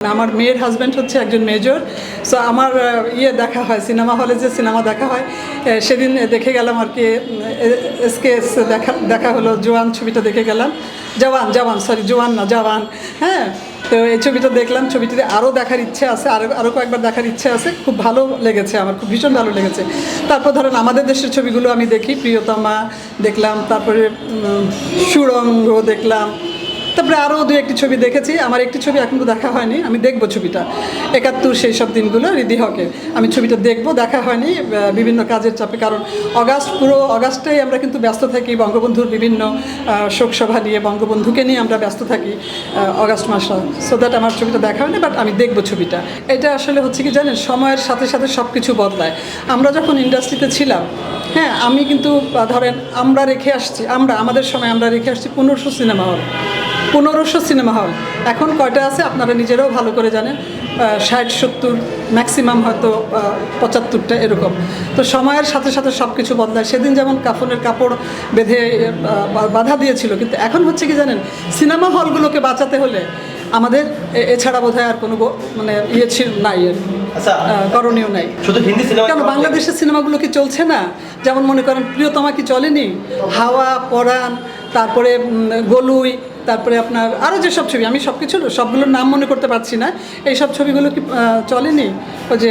আমার মেয়ের হাজব্যান্ড হচ্ছে একজন মেজর সো আমার ইয়ে দেখা হয় সিনেমা হলে যে সিনেমা দেখা হয় সেদিন দেখে গেলাম আর কি এসকে দেখা দেখা হলো, জোয়ান ছবিটা দেখে গেলাম। জওয়ান জওয়ান সরি জোয়ান না, জওয়ান হ্যাঁ? তো এই ছবিটা দেখলাম, ছবিটিতে আরও দেখার ইচ্ছে আছে আরও আরও কয়েকবার দেখার ইচ্ছে আছে, খুব ভালো লেগেছে আমার, খুব ভীষণ ভালো লেগেছে। তারপর ধরেন আমাদের দেশের ছবিগুলো আমি দেখি, প্রিয়তমা দেখলাম, তারপরে সুরঙ্গ দেখলাম তারপরে আরও দু একটি ছবি দেখেছি। আমার একটি ছবি এখনও দেখা হয়নি, আমি দেখব ছবিটা। একাত্তর সেই সব দিনগুলো রিদি হকে আমি ছবিটা দেখব, দেখা হয়নি বিভিন্ন কাজের চাপে। কারণ অগাস্ট, পুরো অগাস্টেই আমরা কিন্তু ব্যস্ত থাকি, বঙ্গবন্ধুর বিভিন্ন শোকসভা নিয়ে, বঙ্গবন্ধুকে নিয়ে আমরা ব্যস্ত থাকি অগাস্ট মাসটা সো দ্যাট আমার ছবিটা দেখা হয়নি বাট আমি দেখব ছবিটা। এটা আসলে হচ্ছে কি জানেন, সময়ের সাথে সাথে সব কিছু বদলায়। আমরা যখন ইন্ডাস্ট্রিতে ছিলাম হ্যাঁ আমি কিন্তু ধরেন আমরা রেখে আসছি, আমরা, আমাদের সময় আমরা রেখে আসছি, পনেরোশো সিনেমা হল। পনেরোশো সিনেমা হল। এখন কয়টা আছে আপনারা নিজেরাও ভালো করে জানেন। ষাট সত্তর ম্যাক্সিমাম হয়তো পঁচাত্তরটা এরকম। তো সময়ের সাথে সাথে সব কিছু বদলায়। সেদিন যেমন কাফনের কাপড় বেঁধে বাধা দিয়েছিল কিন্তু এখন হচ্ছে কি জানেন সিনেমা হলগুলোকে বাঁচাতে হলে আমাদের এছাড়া বোধহয় আর কোনো মানে ইয়ে ছিল নাই এর। আচ্ছা। করণীয় নাই। শুধু হিন্দি সিনেমা কেন বাংলাদেশের সিনেমাগুলো কি চলছে না? যেমন মনে করেন প্রিয়তমা কি চলেনি? হাওয়া পরাণ তারপরে গলুই তারপরে আপনার আরও যেসব ছবি, আমি সব কিছু সবগুলোর নাম মনে করতে পারছি না। এই সব ছবিগুলো কি চলেনি? ওই যে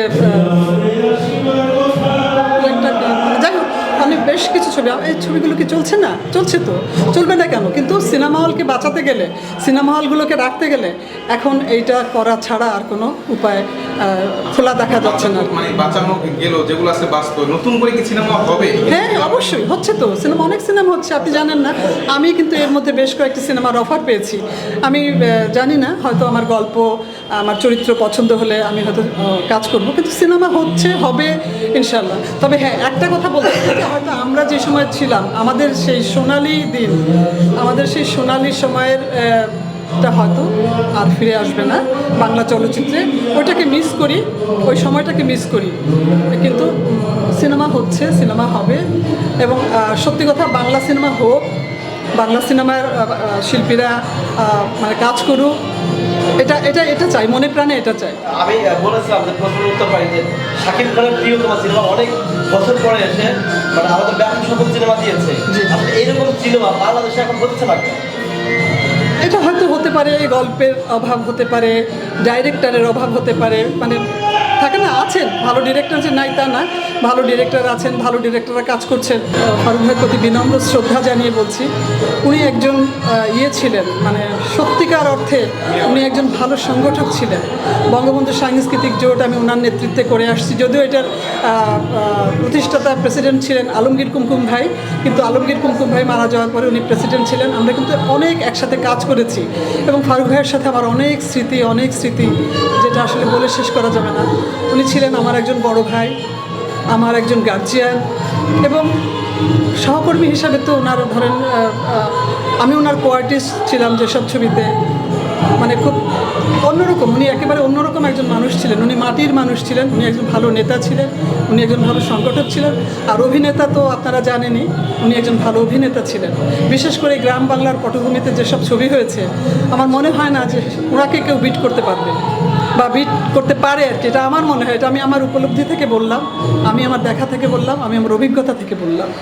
অনেক বেশ কিছু ছবি, এই ছবিগুলো কি চলছে না? চলছে তো। চলবে না কেন? কিন্তু সিনেমা হলকে বাঁচাতে গেলে, সিনেমা হলগুলোকে রাখতে গেলে এখন এইটা করা ছাড়া আর কোনো উপায় খোলা দেখা যাচ্ছে না। মানে বাঁচানো গেল যেগুলো আছে বাস্তব নতুন করে কি সিনেমা হবে? হ্যাঁ অবশ্যই হচ্ছে তো। সিনেমা অনেক সিনেমা হচ্ছে আপনি জানেন না। আমি কিন্তু এর মধ্যে বেশ কয়েকটি সিনেমার অফার পেয়েছি। আমি জানি না হয়তো আমার গল্প আমার চরিত্র পছন্দ হলে আমি হয়তো কাজ করব। কিন্তু সিনেমা হচ্ছে হবে ইনশাল্লাহ তবে হ্যাঁ একটা কথা বলতে হয়তো আমরা যে সময় ছিলাম আমাদের সেই সোনালি দিন আমাদের সেই সোনালি সময়ের আহ, টা হয়তো আর ফিরে আসবে না বাংলা চলচ্চিত্রে ওইটাকে মিস করি ওই সময়টাকে মিস করি কিন্তু সিনেমা হচ্ছে সিনেমা হবে এবং সত্যি কথা বাংলা সিনেমা হোক বাংলা সিনেমার শিল্পীরা মানে কাজ করুক এটা এটা এটা চাই মনে প্রাণে এটা চাই আমি বলেছিলাম যে প্রশ্নের উত্তর পাই যে শাকিব খানের প্রিয় তোমার সিনেমা অনেক বছর পরে এসে মানে আমাদের ব্যাপক সকল সিনেমা দিয়েছে। আসলে এইরকম সিনেমা বাংলাদেশে এখন হচ্ছে না? এটা হয়তো হতে পারে, এই গল্পের অভাব হতে পারে ডাইরেক্টরের অভাব হতে পারে মানে থাকে না, আছেন, ভালো ডিরেক্টর যে নাই তা না। ভালো ডিরেক্টর আছেন, ভালো ডিরেক্টররা কাজ করছেন। ফারুক ভাইয়ের প্রতি বিনম্র শ্রদ্ধা জানিয়ে বলছি, উনি একজন ইয়ে ছিলেন মানে সত্যিকার অর্থে উনি একজন ভালো সংগঠক ছিলেন। বঙ্গবন্ধু সাংস্কৃতিক জোট আমি ওনার নেতৃত্বে করে আসছি। যদিও এটার প্রতিষ্ঠাতা প্রেসিডেন্ট ছিলেন আলমগীর কুমকুম ভাই, কিন্তু আলমগীর কুমকুম ভাই মারা যাওয়ার পরে উনি প্রেসিডেন্ট ছিলেন। আমরা কিন্তু অনেক একসাথে কাজ করেছি এবং ফারুক ভাইয়ের সাথে আমার অনেক স্মৃতি অনেক স্মৃতি, যেটা আসলে বলে শেষ করা যাবে না। উনি ছিলেন আমার একজন বড় ভাই আমার একজন গার্জিয়ান এবং সহকর্মী হিসাবে তো ওনার ধরেন আমি ওনার কোয়ার্টিস্ট ছিলাম যেসব ছবিতে। মানে খুব অন্যরকম, উনি একেবারে অন্যরকম একজন মানুষ ছিলেন। উনি মাটির মানুষ ছিলেন, উনি একজন ভালো নেতা ছিলেন, উনি একজন ভালো সংগঠক ছিলেন। আর অভিনেতা তো আপনারা জানেনই, উনি একজন ভালো অভিনেতা ছিলেন। বিশেষ করে গ্রাম বাংলার পটভূমিতে যেসব ছবি হয়েছে, আমার মনে হয় না যে ওনাকে কেউ বিট করতে পারবে। বা বিট করতে পারে আর এটা আমার মনে হয়, এটা আমি আমার উপলব্ধি থেকে বললাম, আমি আমার দেখা থেকে বললাম, আমি আমার অভিজ্ঞতা থেকে বললাম।